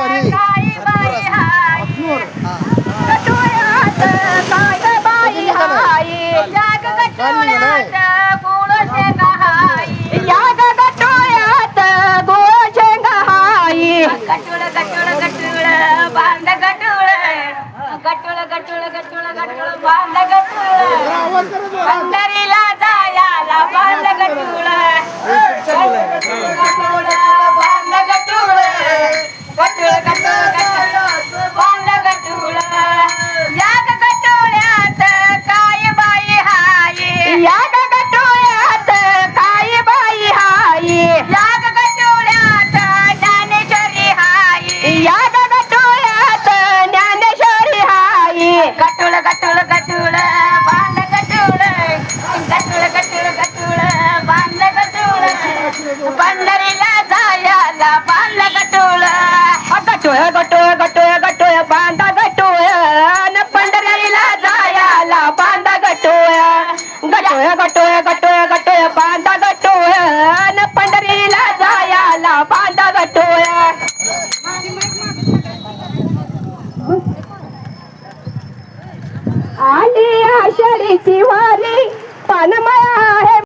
हाय गटुळ गटुळ गटुळ बांध गटुळ गटुळ गटुळ गटुळ गटुळ बांध गटुळ पंढरीला जायाला बांध गटुळ गटुळ कटुळ गटुळ गटुळ बांध गटुळ गटुळ गटुळ गटुळ बांध गटुळ पंढरीला जायाला बांध कटुळ गटुळ गटुळ गटुळ गटुळ बांध गटुळ न पंढरीला जायाला बांध गटुळ गटुळ गटुळ गटुळ गटुळ बांध गटुळ न पंढरीला जायाला बांध गटुळ आषाढीची वारी पानमया